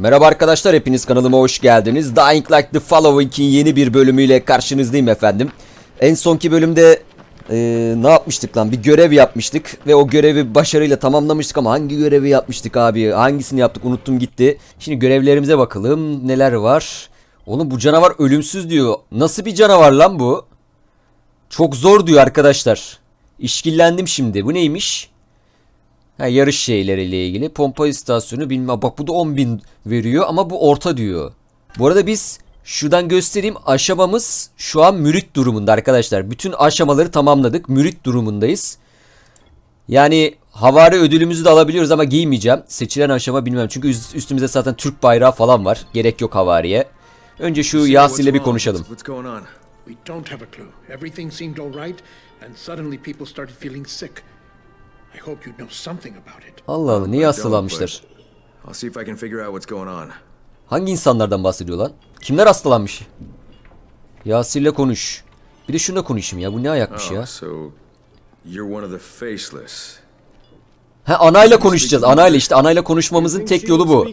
Merhaba arkadaşlar hepiniz kanalıma hoş geldiniz. Dying Like the Following'in yeni bir bölümüyle karşınızdayım efendim. En sonki bölümde eee, ne yapmıştık lan? Bir görev yapmıştık ve o görevi başarıyla tamamlamıştık ama hangi görevi yapmıştık abi? Hangisini yaptık unuttum gitti. Şimdi görevlerimize bakalım neler var. Oğlum bu canavar ölümsüz diyor. Nasıl bir canavar lan bu? Çok zor diyor arkadaşlar. İşkillendim şimdi. Bu neymiş? Ha, yarış şeyleriyle ilgili. Pompa istasyonu bilmem. Bak bu da 10.000 veriyor ama bu orta diyor. Bu arada biz şuradan göstereyim. Aşamamız şu an mürit durumunda arkadaşlar. Bütün aşamaları tamamladık. Mürit durumundayız. Yani havari ödülümüzü de alabiliyoruz ama giymeyeceğim. Seçilen aşama bilmem. Çünkü üst- üstümüzde zaten Türk bayrağı falan var. Gerek yok havariye. Önce şu Yasin'le bir konuşalım. We don't have a clue. Everything seemed all right, and suddenly people started feeling sick. I hope you know something about it. Allah Allah niye hastalanmışlar? I'll see if I can figure out what's going on. Hangi insanlardan bahsediyor lan? Kimler hastalanmış? Yasir'le konuş. Bir de şuna konuşayım ya. Bu ne ayakmış ya? Oh, so you're one of the faceless. Ha anayla konuşacağız. Anayla işte anayla konuşmamızın tek yolu bu.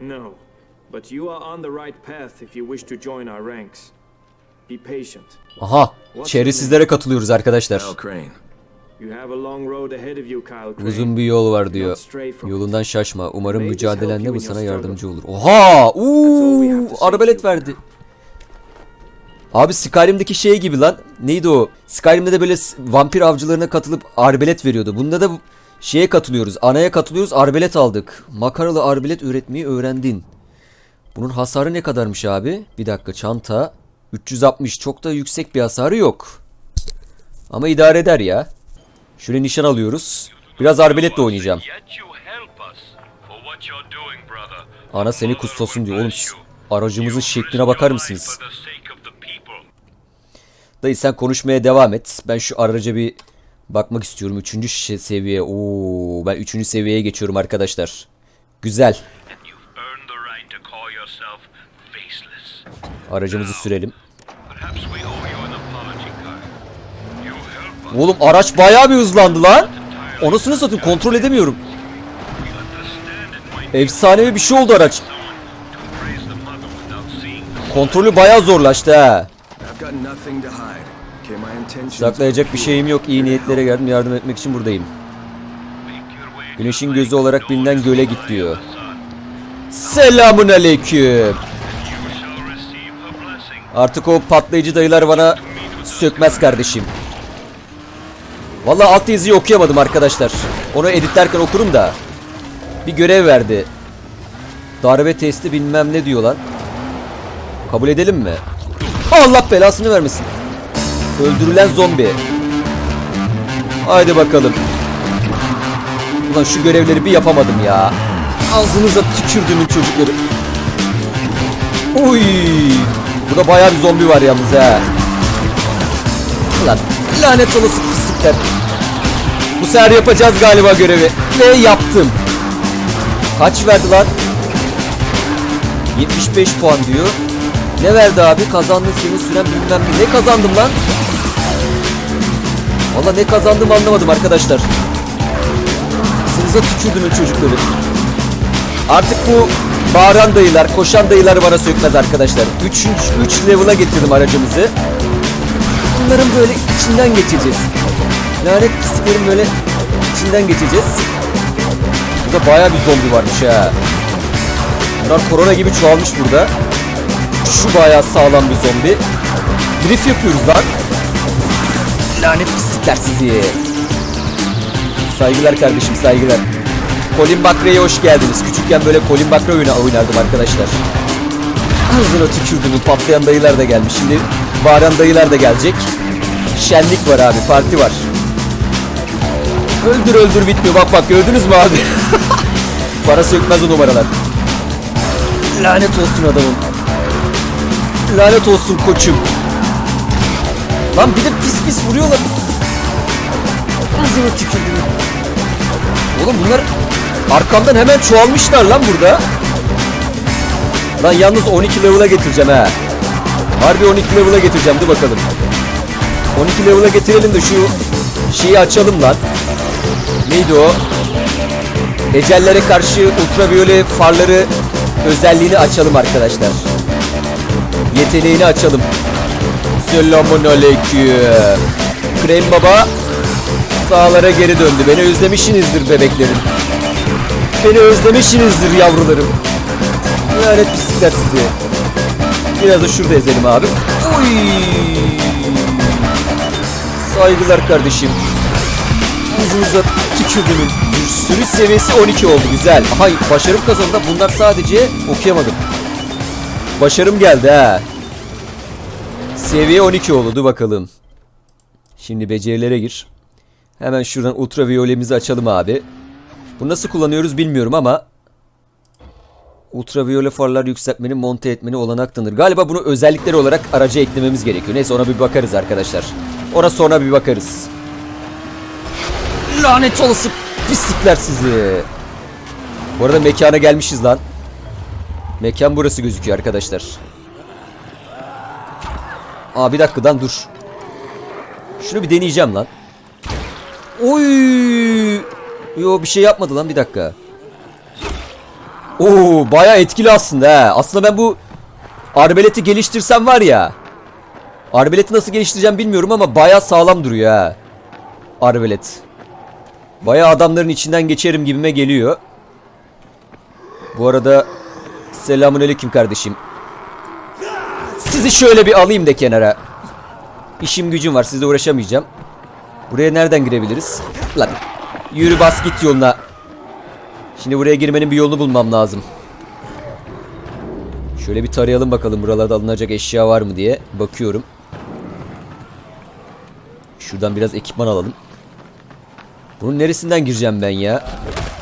No. But you are on the right path if you wish to join our ranks. Be patient. Aha. Çevresizlere katılıyoruz arkadaşlar. Uzun bir yol var diyor. Yolundan şaşma. Umarım mücadelende bu sana yardımcı olur. Oha! Uuu! Arbalet verdi. Abi Skyrim'deki şey gibi lan. Neydi o? Skyrim'de de böyle vampir avcılarına katılıp arbelet veriyordu. Bunda da şeye katılıyoruz. Anaya katılıyoruz. Arbelet aldık. Makaralı arbelet üretmeyi öğrendin. Bunun hasarı ne kadarmış abi? Bir dakika çanta. 360 çok da yüksek bir hasarı yok. Ama idare eder ya. Şöyle nişan alıyoruz. Biraz arbeletle oynayacağım. Ana seni kustosun diyor. Oğlum aracımızın şekline bakar mısınız? Dayı sen konuşmaya devam et. Ben şu araca bir bakmak istiyorum. Üçüncü seviye. Oo, ben üçüncü seviyeye geçiyorum arkadaşlar. Güzel. And you've earned the right to call yourself faceless. Aracımızı sürelim. Perhaps we owe you an apology, Kyle. You help us. Oğlum araç bayağı bir hızlandı lan. Onusunu satayım kontrol edemiyorum. Efsanevi bir şey oldu araç. Kontrolü bayağı zorlaştı ha. Saklayacak bir şeyim yok. İyi niyetlere geldim. Yardım etmek için buradayım. Güneşin gözü olarak bilinen göle git diyor. Selamun aleyküm. Artık o patlayıcı dayılar bana sökmez kardeşim. Vallahi alt yazıyı okuyamadım arkadaşlar. Onu editlerken okurum da. Bir görev verdi. Darbe testi bilmem ne diyor lan. Kabul edelim mi? Allah belasını vermesin. Öldürülen zombi. Haydi bakalım. Ulan şu görevleri bir yapamadım ya. Ağzınıza tükürdüğümün çocukları. Uy! Burada bayağı bir zombi var yalnız ha. Ulan lanet olası pislikler. Bu sefer yapacağız galiba görevi. Ve yaptım. Kaç verdi lan? 75 puan diyor. Ne verdi abi? Kazandın senin süren bilmem ne. Ne kazandım lan? Valla ne kazandım anlamadım arkadaşlar. Sınıza tükürdünün çocukları. Artık bu bağıran dayılar, koşan dayılar bana sökmez arkadaşlar. 3 3 level'a getirdim aracımızı. Bunların böyle içinden geçeceğiz. Lanet pisliklerin böyle içinden geçeceğiz. Burada bayağı bir zombi varmış ha. Bunlar korona gibi çoğalmış burada. Şu bayağı sağlam bir zombi. Drift yapıyoruz lan. Lanet pislikler sizi. Saygılar kardeşim saygılar. Colin Bakre'ye hoş geldiniz. Küçükken böyle Colin oyunu oynardım arkadaşlar. Ağzına tükürdüğümün patlayan dayılar da gelmiş. Şimdi bağıran dayılar da gelecek. Şenlik var abi, parti var. Öldür öldür bitmiyor. Bak bak gördünüz mü abi? Para sökmez o numaralar. Lanet olsun adamım. Lanet olsun koçum. Lan bir de pis pis vuruyorlar. Ağzına tükürdüm. Oğlum bunlar arkamdan hemen çoğalmışlar lan burada. Lan yalnız 12 level'a getireceğim ha. Harbi 12 level'a getireceğim dur bakalım. 12 level'a getirelim de şu şeyi açalım lan. Neydi o? Ecellere karşı ultraviyole farları özelliğini açalım arkadaşlar. Yeteneğini açalım. Selamun aleyküm. Krem Baba sağlara geri döndü. Beni özlemişsinizdir bebeklerim. Beni özlemişsinizdir yavrularım. Lanet pislikler sizi. Biraz da şurada ezelim abi. Oy! Saygılar kardeşim. Ağzınıza tükürdümün. Sürüş seviyesi 12 oldu güzel. Aha başarım kazandı. Bunlar sadece okuyamadım. Başarım geldi ha. Seviye 12 oldu dur bakalım. Şimdi becerilere gir. Hemen şuradan ultraviyolemizi açalım abi. Bu nasıl kullanıyoruz bilmiyorum ama ultraviyole farlar yükseltmenin monte etmeni olanak tanır. Galiba bunu özellikleri olarak araca eklememiz gerekiyor. Neyse ona bir bakarız arkadaşlar. Ona sonra bir bakarız. Lanet olası pislikler sizi. Bu arada mekana gelmişiz lan. Mekan burası gözüküyor arkadaşlar. Aa bir dakikadan dur. Şunu bir deneyeceğim lan. Oy! Yo bir şey yapmadı lan bir dakika. Oo baya etkili aslında ha. Aslında ben bu arbeleti geliştirsem var ya. Arbeleti nasıl geliştireceğim bilmiyorum ama baya sağlam duruyor ha. Arbelet. Baya adamların içinden geçerim gibime geliyor. Bu arada selamünaleyküm kardeşim. Sizi şöyle bir alayım da kenara. İşim gücüm var sizle uğraşamayacağım. Buraya nereden girebiliriz? Lan yürü bas git yoluna. Şimdi buraya girmenin bir yolunu bulmam lazım. Şöyle bir tarayalım bakalım buralarda alınacak eşya var mı diye. Bakıyorum. Şuradan biraz ekipman alalım. Bunun neresinden gireceğim ben ya?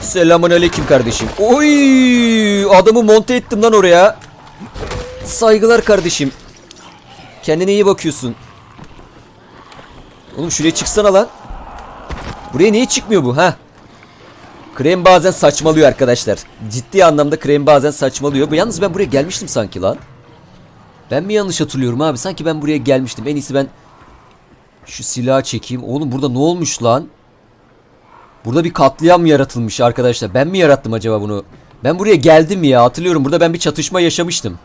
Selamun aleyküm kardeşim. Oy! Adamı monte ettim lan oraya. Saygılar kardeşim. Kendine iyi bakıyorsun. Oğlum şuraya çıksana lan. Buraya niye çıkmıyor bu ha? Krem bazen saçmalıyor arkadaşlar. Ciddi anlamda krem bazen saçmalıyor. Bu yalnız ben buraya gelmiştim sanki lan. Ben mi yanlış hatırlıyorum abi? Sanki ben buraya gelmiştim. En iyisi ben şu silahı çekeyim. Oğlum burada ne olmuş lan? Burada bir katliam yaratılmış arkadaşlar. Ben mi yarattım acaba bunu? Ben buraya geldim ya. Hatırlıyorum. Burada ben bir çatışma yaşamıştım.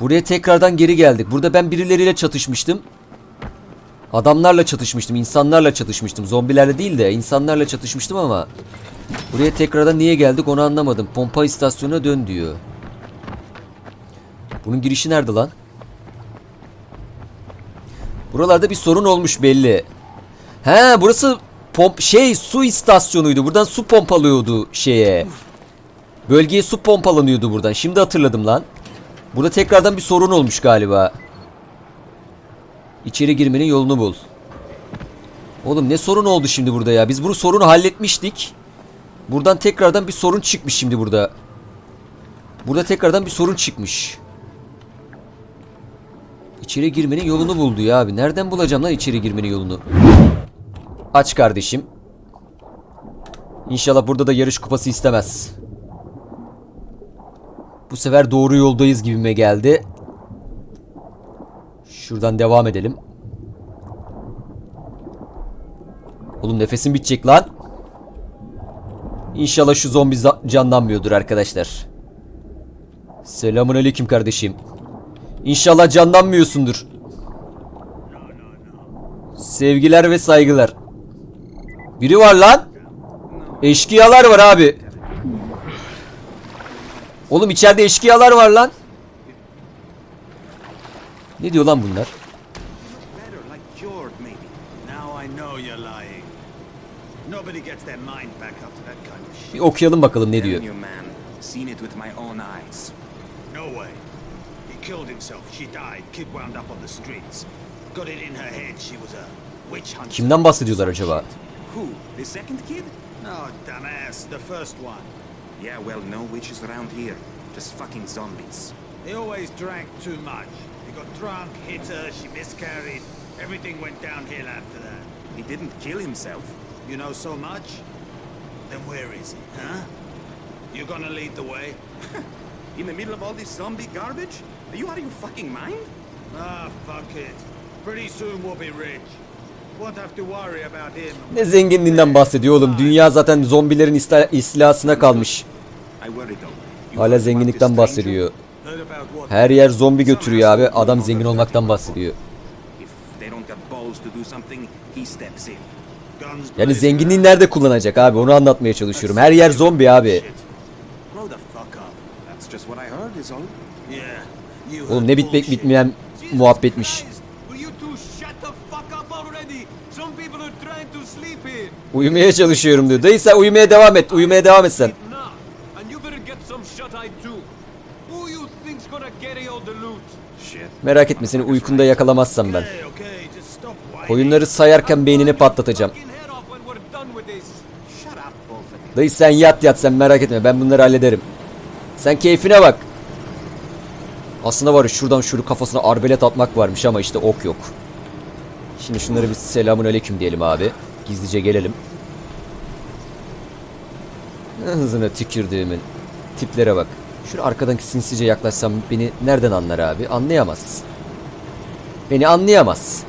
Buraya tekrardan geri geldik. Burada ben birileriyle çatışmıştım. Adamlarla çatışmıştım. insanlarla çatışmıştım. Zombilerle değil de insanlarla çatışmıştım ama. Buraya tekrardan niye geldik onu anlamadım. Pompa istasyonuna dön diyor. Bunun girişi nerede lan? Buralarda bir sorun olmuş belli. He burası pomp şey su istasyonuydu. Buradan su pompalıyordu şeye. Bölgeye su pompalanıyordu buradan. Şimdi hatırladım lan. Burada tekrardan bir sorun olmuş galiba. İçeri girmenin yolunu bul. Oğlum ne sorun oldu şimdi burada ya? Biz bunu sorunu halletmiştik. Buradan tekrardan bir sorun çıkmış şimdi burada. Burada tekrardan bir sorun çıkmış. İçeri girmenin yolunu buldu ya abi. Nereden bulacağım lan içeri girmenin yolunu? Aç kardeşim. İnşallah burada da yarış kupası istemez. Bu sefer doğru yoldayız gibime geldi. Şuradan devam edelim. Oğlum nefesim bitecek lan. İnşallah şu zombi canlanmıyordur arkadaşlar. Selamun aleyküm kardeşim. İnşallah canlanmıyorsundur. Sevgiler ve saygılar. Biri var lan. Eşkıyalar var abi. Oğlum içeride eşkıyalar var lan. Ne diyor lan bunlar? Bir okuyalım bakalım ne diyor. Kimden bahsediyorlar acaba? Who? The second kid? No, dumbass. The first one. Yeah, well, no witches around here. Just fucking zombies. He always drank too much. He got drunk, hit her, she miscarried. Everything went downhill after that. He didn't kill himself. You know so much? Then where is he, huh? You gonna lead the way? In the middle of all this zombie garbage? Are you out of your fucking mind? Ah, fuck it. Pretty soon we'll be rich. Ne zenginliğinden bahsediyor oğlum. Dünya zaten zombilerin ista- istilasına kalmış. Hala zenginlikten bahsediyor. Her yer zombi götürüyor abi. Adam zengin olmaktan bahsediyor. Yani zenginliği nerede kullanacak abi? Onu anlatmaya çalışıyorum. Her yer zombi abi. Oğlum ne bitmek bitmeyen muhabbetmiş. Uyumaya çalışıyorum diyor. Dayı sen uyumaya devam et. Uyumaya devam et sen. Merak etme seni uykunda yakalamazsam ben. Koyunları sayarken beynini patlatacağım. Dayı sen yat yat sen merak etme ben bunları hallederim. Sen keyfine bak. Aslında var ya şuradan şunu kafasına arbelet atmak varmış ama işte ok yok. Şimdi şunları bir selamun aleyküm diyelim abi. Gizlice gelelim. Hızına tükürdüğümün tiplere bak. Şunu arkadan sinsice yaklaşsam beni nereden anlar abi? Anlayamaz. Beni anlayamaz.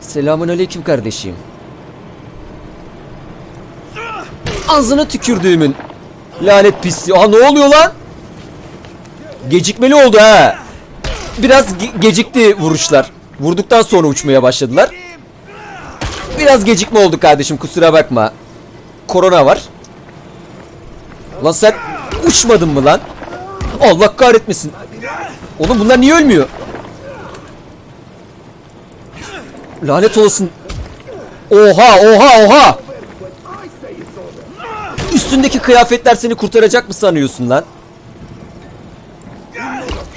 Selamun aleyküm kardeşim. Ağzına tükürdüğümün lanet pisliği. Aa ne oluyor lan? Gecikmeli oldu ha. Biraz ge- gecikti vuruşlar. Vurduktan sonra uçmaya başladılar. Biraz gecikme oldu kardeşim kusura bakma. Korona var. Lan sen uçmadın mı lan? Allah kahretmesin. Oğlum bunlar niye ölmüyor? Lanet olsun. Oha oha oha. Üstündeki kıyafetler seni kurtaracak mı sanıyorsun lan?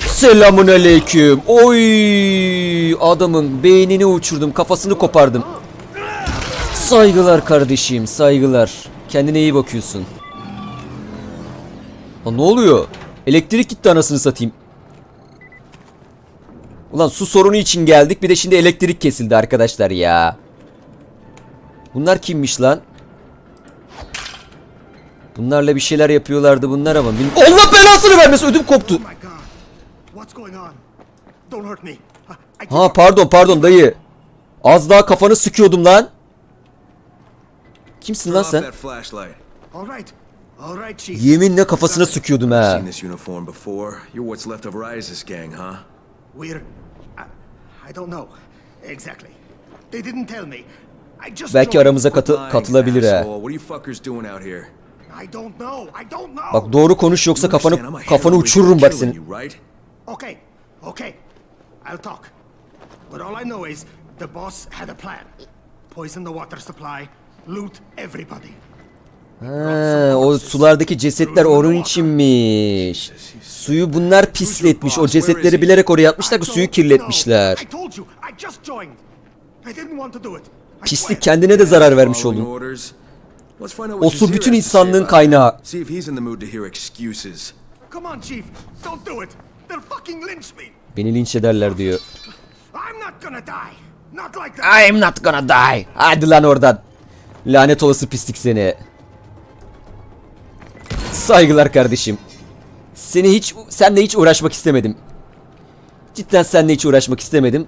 Selamun aleyküm. Oy adamın beynini uçurdum, kafasını kopardım. Saygılar kardeşim, saygılar. Kendine iyi bakıyorsun. Lan ne oluyor? Elektrik gitti anasını satayım. Ulan su sorunu için geldik bir de şimdi elektrik kesildi arkadaşlar ya. Bunlar kimmiş lan? Bunlarla bir şeyler yapıyorlardı bunlar ama bil- Allah belasını vermesin ödüm koptu. Oh Ha pardon pardon dayı. Az daha kafanı sıkıyordum lan. Kimsin lan sen? Yeminle kafasına sıkıyordum ha. Just Belki aramıza katı katılabilir ha. Bak doğru konuş yoksa kafanı kafanı uçururum bak senin. Okay. Okay. I'll talk. But all I know is the boss had a plan. Poison the water supply, loot everybody. Ha, o sulardaki cesetler onun içinmiş. Suyu bunlar pisletmiş. O cesetleri bilerek oraya atmışlar ki suyu kirletmişler. Pislik kendine de zarar vermiş out O su bütün insanlığın kaynağı. Beni linç ederler diyor. I'm not gonna die. Hadi lan oradan. Lanet olası pislik seni. Saygılar kardeşim. Seni hiç senle hiç uğraşmak istemedim. Cidden seninle hiç uğraşmak istemedim.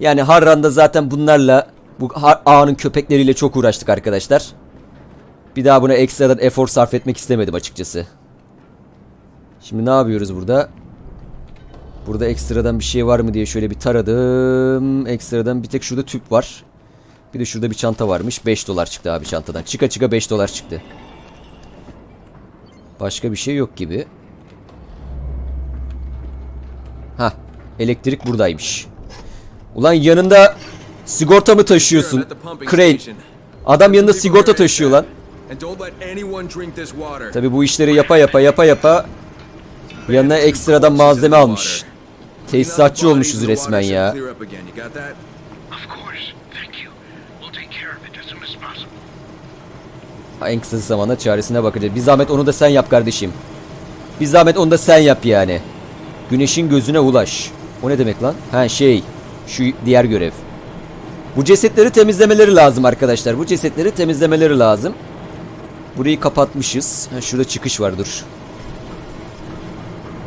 Yani Harran'da zaten bunlarla bu ağanın köpekleriyle çok uğraştık arkadaşlar. Bir daha buna ekstradan efor sarf etmek istemedim açıkçası. Şimdi ne yapıyoruz burada? Burada ekstradan bir şey var mı diye şöyle bir taradım. Ekstradan bir tek şurada tüp var. Bir de şurada bir çanta varmış. 5 dolar çıktı abi çantadan. Çıka çıka 5 dolar çıktı. Başka bir şey yok gibi. Ha, elektrik buradaymış. Ulan yanında sigorta mı taşıyorsun? Crane. Adam yanında sigorta taşıyor lan. Tabi bu işleri yapa yapa yapa yapa yanına ekstradan malzeme almış. Tesisatçı olmuşuz resmen ya. En kısa zamanda çaresine bakacağız. Bir zahmet onu da sen yap kardeşim. Bir zahmet onu da sen yap yani. Güneşin gözüne ulaş. O ne demek lan? Ha şey. Şu diğer görev. Bu cesetleri temizlemeleri lazım arkadaşlar. Bu cesetleri temizlemeleri lazım. Burayı kapatmışız. Ha şurada çıkış var dur.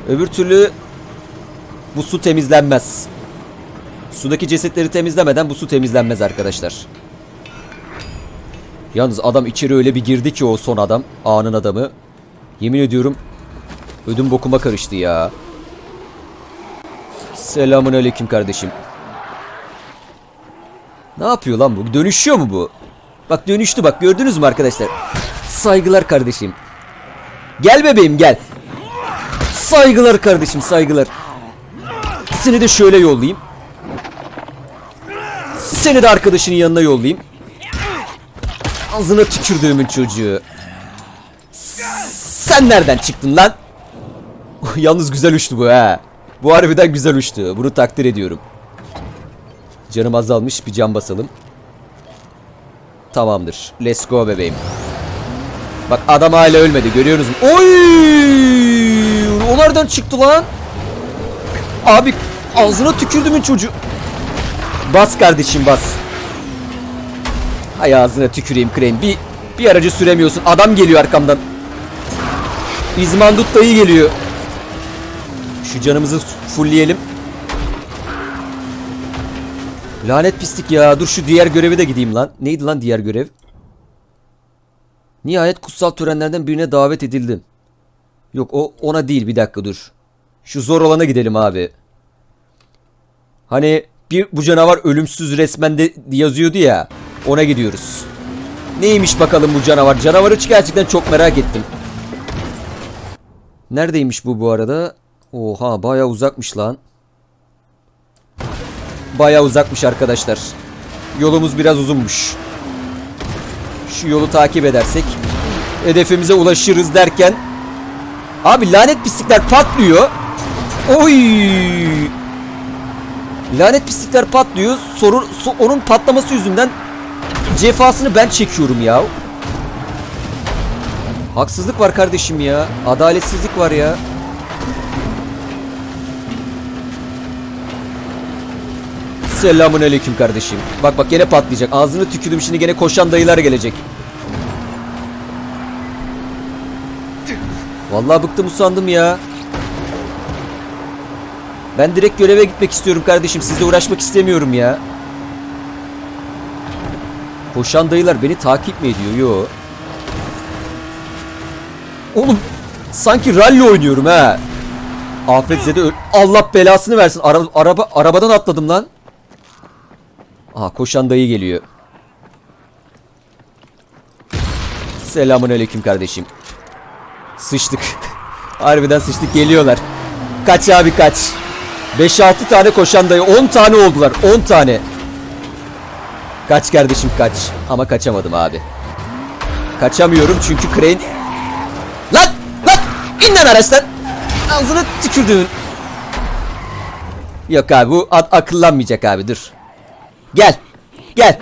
Öbür türlü bu su temizlenmez. Sudaki cesetleri temizlemeden bu su temizlenmez arkadaşlar. Yalnız adam içeri öyle bir girdi ki o son adam. Anın adamı. Yemin ediyorum ödüm bokuma karıştı ya. Selamun aleyküm kardeşim. Ne yapıyor lan bu? Dönüşüyor mu bu? Bak dönüştü bak gördünüz mü arkadaşlar? Saygılar kardeşim. Gel bebeğim gel. Saygılar kardeşim saygılar. Seni de şöyle yollayayım. Seni de arkadaşının yanına yollayayım. Ağzına tükürdüğümün çocuğu. Sen nereden çıktın lan? Yalnız güzel uçtu bu ha. Bu harbiden güzel uçtu. Bunu takdir ediyorum. Canım azalmış. Bir can basalım. Tamamdır. Let's go bebeğim. Bak adam hala ölmedi. Görüyorsunuz mu? Oy! O nereden çıktı lan? Abi ağzına tükürdümün çocuğu. Bas kardeşim bas. Hay ağzına tüküreyim krem. Bir, bir aracı süremiyorsun. Adam geliyor arkamdan. İzmandut dayı geliyor. Şu canımızı fullleyelim. Lanet pislik ya. Dur şu diğer göreve de gideyim lan. Neydi lan diğer görev? Nihayet kutsal törenlerden birine davet edildim. Yok o ona değil bir dakika dur. Şu zor olana gidelim abi. Hani bir bu canavar ölümsüz resmen de yazıyordu ya. Ona gidiyoruz. Neymiş bakalım bu canavar? Canavarı gerçekten çok merak ettim. Neredeymiş bu bu arada? Oha baya uzakmış lan. Baya uzakmış arkadaşlar. Yolumuz biraz uzunmuş. Şu yolu takip edersek hedefimize ulaşırız derken Abi lanet pislikler patlıyor. Oy! Lanet pislikler patlıyor. Sorun so- onun patlaması yüzünden cefasını ben çekiyorum ya. Haksızlık var kardeşim ya. Adaletsizlik var ya. Selamun aleyküm kardeşim. Bak bak gene patlayacak. Ağzını tükürdüm şimdi gene koşan dayılar gelecek. Vallahi bıktım usandım ya. Ben direkt göreve gitmek istiyorum kardeşim. Sizle uğraşmak istemiyorum ya. Koşan dayılar beni takip mi ediyor? Yo. Oğlum sanki rally oynuyorum ha. Afetzede öl... Allah belasını versin. Ara- araba arabadan atladım lan. Aha koşan dayı geliyor. Selamun aleyküm kardeşim. Sıçtık. Harbiden sıçtık geliyorlar. Kaç abi kaç. 5-6 tane koşan dayı 10 tane oldular 10 tane. Kaç kardeşim kaç. Ama kaçamadım abi. Kaçamıyorum çünkü Crane... Lan! Lan! İn lan araçtan! Ağzını tükürdüğün. Yok abi bu at akıllanmayacak abi dur. Gel. Gel.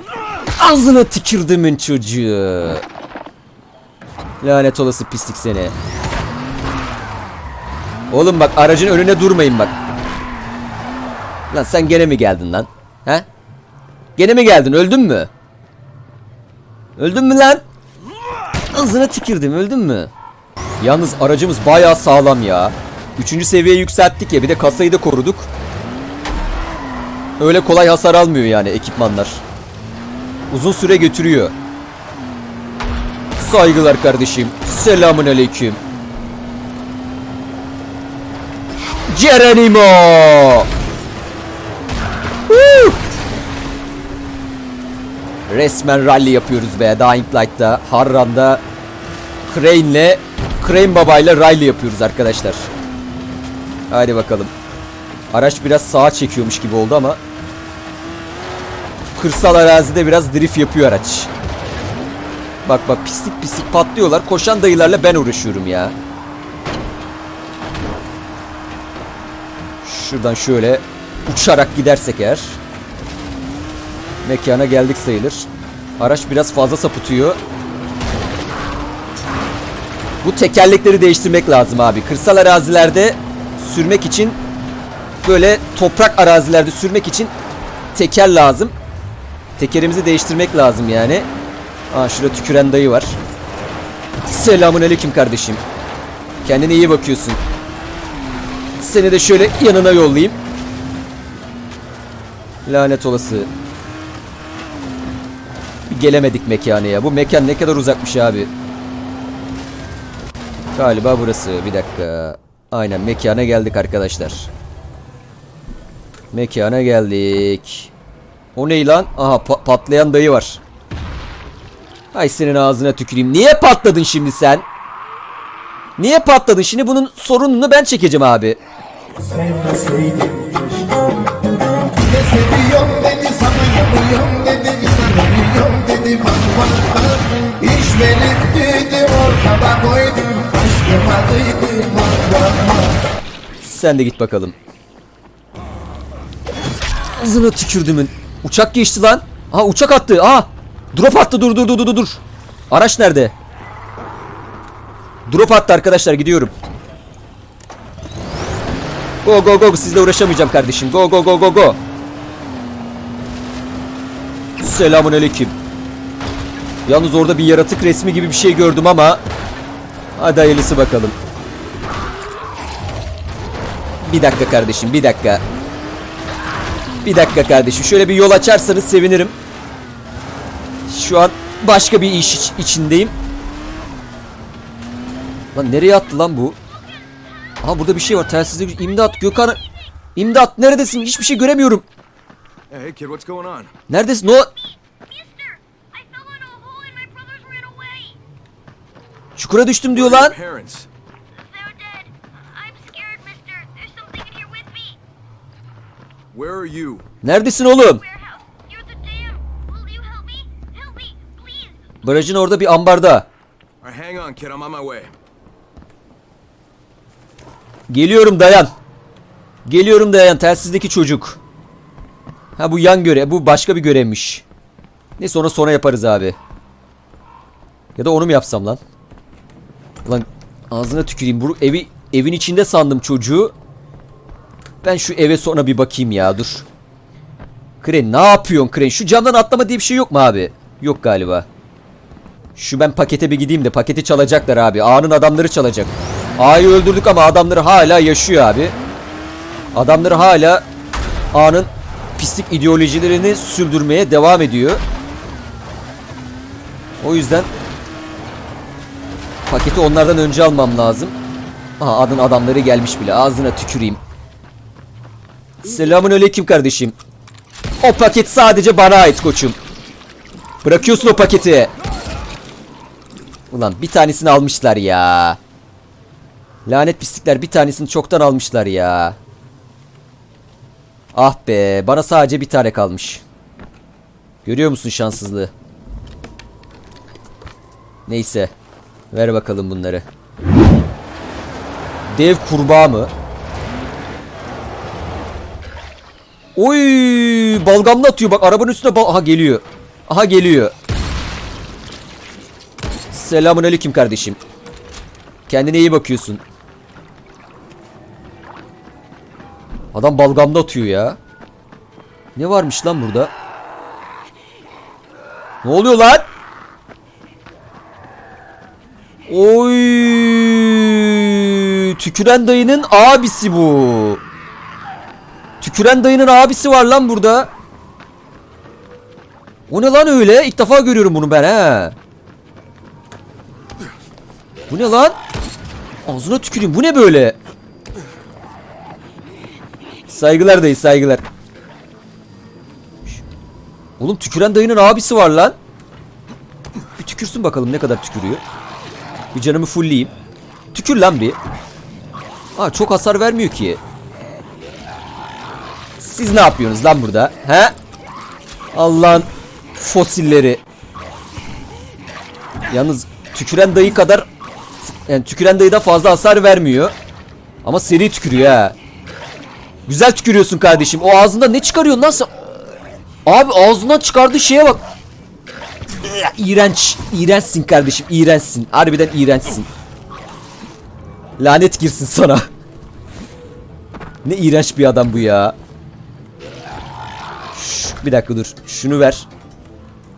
Ağzına tükürdümün çocuğu. Lanet olası pislik seni. Oğlum bak aracın önüne durmayın bak. Lan sen gene mi geldin lan? He? Gene mi geldin? Öldün mü? Öldün mü lan? Ağzına tükürdüm. Öldün mü? Yalnız aracımız bayağı sağlam ya. Üçüncü seviyeye yükselttik ya. Bir de kasayı da koruduk. Öyle kolay hasar almıyor yani ekipmanlar. Uzun süre götürüyor. Saygılar kardeşim. Selamun aleyküm. Geronimo! Resmen rally yapıyoruz be Dying Light'ta, Harran'da Crane'le Crane babayla rally yapıyoruz arkadaşlar. Hadi bakalım. Araç biraz sağa çekiyormuş gibi oldu ama kırsal arazide biraz drift yapıyor araç. Bak bak pislik pislik patlıyorlar. Koşan dayılarla ben uğraşıyorum ya. Şuradan şöyle uçarak gidersek eğer. Mekana geldik sayılır. Araç biraz fazla sapıtıyor. Bu tekerlekleri değiştirmek lazım abi. Kırsal arazilerde sürmek için böyle toprak arazilerde sürmek için teker lazım. Tekerimizi değiştirmek lazım yani. Aa şurada tüküren dayı var. Selamun aleyküm kardeşim. Kendine iyi bakıyorsun. Seni de şöyle yanına yollayayım. Lanet olası. Gelemedik mekana ya. Bu mekan ne kadar uzakmış abi. Galiba burası. Bir dakika. Aynen mekana geldik arkadaşlar. Mekana geldik. O ne lan? Aha pa- patlayan dayı var. Ay senin ağzına tüküreyim. Niye patladın şimdi sen? Niye patladın? Şimdi bunun sorununu ben çekeceğim abi. Ne seviyorum dedi sana yanıyorum dedi Tanımıyorum dedi bak bak bak İş verip düğdü ortada koydum Aşkıma duydum bak bak bak Sen de git bakalım. Ağzına tükürdümün. Uçak geçti lan. Aha uçak attı. Aha. Drop attı. Dur dur dur dur dur. Araç nerede? Drop attı arkadaşlar gidiyorum. Go go go sizle uğraşamayacağım kardeşim. Go go go go go. Selamun aleyküm. Yalnız orada bir yaratık resmi gibi bir şey gördüm ama Hadi hayırlısı bakalım. Bir dakika kardeşim bir dakika. Bir dakika kardeşim şöyle bir yol açarsanız sevinirim. Şu an başka bir iş iç- içindeyim. Lan nereye attı lan bu? Aha burada bir şey var telsizde imdat Gökhan İmdat neredesin hiçbir şey göremiyorum. Hey, kid, what's going on? Neredesin o you help me? Help me, please. Barajın orada bir ambarda. Geliyorum dayan. Geliyorum dayan telsizdeki çocuk. Ha bu yan görev. Bu başka bir görevmiş. Neyse onu sonra yaparız abi. Ya da onu mu yapsam lan? Lan ağzına tüküreyim. Bu evi evin içinde sandım çocuğu. Ben şu eve sonra bir bakayım ya dur. Kren ne yapıyorsun Kren? Şu camdan atlama diye bir şey yok mu abi? Yok galiba. Şu ben pakete bir gideyim de paketi çalacaklar abi. A'nın adamları çalacak. A'yı öldürdük ama adamları hala yaşıyor abi. Adamları hala A'nın pislik ideolojilerini sürdürmeye devam ediyor. O yüzden paketi onlardan önce almam lazım. Aha adın adamları gelmiş bile. Ağzına tüküreyim. Selamun aleyküm kardeşim. O paket sadece bana ait koçum. Bırakıyorsun o paketi. Ulan bir tanesini almışlar ya. Lanet pislikler bir tanesini çoktan almışlar ya. Ah be bana sadece bir tane kalmış. Görüyor musun şanssızlığı? Neyse. Ver bakalım bunları. Dev kurbağa mı? Oy balgamla atıyor bak arabanın üstüne bal Aha geliyor. Aha geliyor. Selamun aleyküm kardeşim. Kendine iyi bakıyorsun. Adam balgamda atıyor ya. Ne varmış lan burada? Ne oluyor lan? Oy! Tüküren dayının abisi bu. Tüküren dayının abisi var lan burada. O ne lan öyle? İlk defa görüyorum bunu ben he. Bu ne lan? Ağzına tüküreyim. Bu ne böyle? Saygılar dayı saygılar. Oğlum tüküren dayının abisi var lan. Bir tükürsün bakalım ne kadar tükürüyor. Bir canımı fullleyeyim. Tükür lan bir. Aa çok hasar vermiyor ki. Siz ne yapıyorsunuz lan burada? He? Allah'ın fosilleri. Yalnız tüküren dayı kadar yani tüküren dayı da fazla hasar vermiyor. Ama seri tükürüyor ha. Güzel tükürüyorsun kardeşim. O ağzında ne çıkarıyorsun lan sen? Abi ağzından çıkardığı şeye bak. İğrenç. İğrençsin kardeşim. İğrençsin. Harbiden iğrençsin. Lanet girsin sana. Ne iğrenç bir adam bu ya. Bir dakika dur. Şunu ver.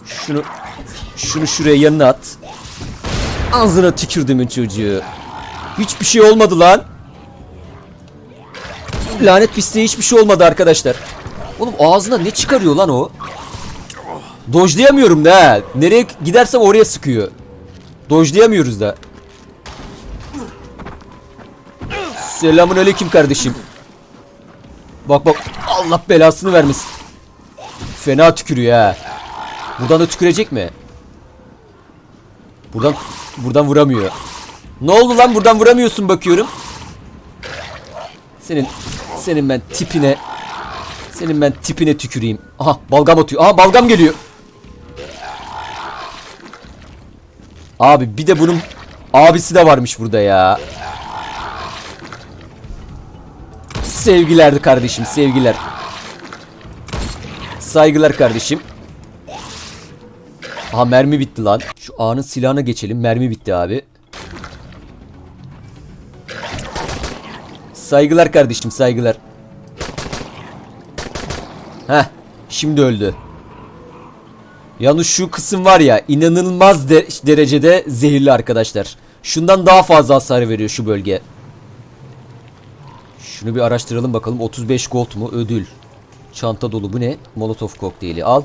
Şunu şunu şuraya yanına at. Ağzına tükürdümün çocuğu. Hiçbir şey olmadı lan. Lanet pisliğe hiçbir şey olmadı arkadaşlar. Oğlum ağzına ne çıkarıyor lan o? Dojlayamıyorum da ha. Nereye gidersem oraya sıkıyor. Dojlayamıyoruz da. Selamun aleyküm kardeşim. Bak bak Allah belasını vermesin. Fena tükürüyor ha. Buradan da tükürecek mi? Buradan buradan vuramıyor. Ne oldu lan buradan vuramıyorsun bakıyorum. Senin senin ben tipine senin ben tipine tüküreyim. Aha balgam atıyor. Aha balgam geliyor. Abi bir de bunun abisi de varmış burada ya. Sevgilerdi kardeşim sevgiler. Saygılar kardeşim. Aha mermi bitti lan. Şu A'nın silahına geçelim. Mermi bitti abi. Saygılar kardeşim saygılar. Heh. Şimdi öldü. Yalnız şu kısım var ya inanılmaz de- derecede zehirli arkadaşlar. Şundan daha fazla hasar veriyor şu bölge. Şunu bir araştıralım bakalım. 35 gold mu? Ödül. Çanta dolu. Bu ne? Molotov kokteyli. Al.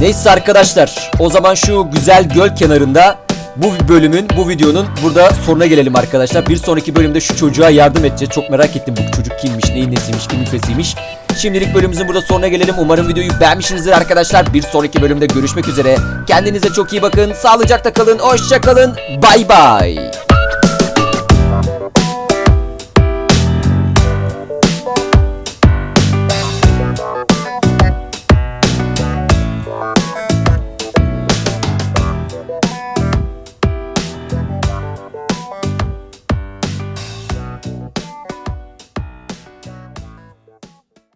Neyse arkadaşlar. O zaman şu güzel göl kenarında bu bölümün, bu videonun burada sonuna gelelim arkadaşlar. Bir sonraki bölümde şu çocuğa yardım edeceğiz. Çok merak ettim bu çocuk kimmiş, neyin nesiymiş, kimin fesiymiş. Şimdilik bölümümüzün burada sonuna gelelim. Umarım videoyu beğenmişsinizdir arkadaşlar. Bir sonraki bölümde görüşmek üzere. Kendinize çok iyi bakın. Sağlıcakla kalın. Hoşça kalın. Bay bay.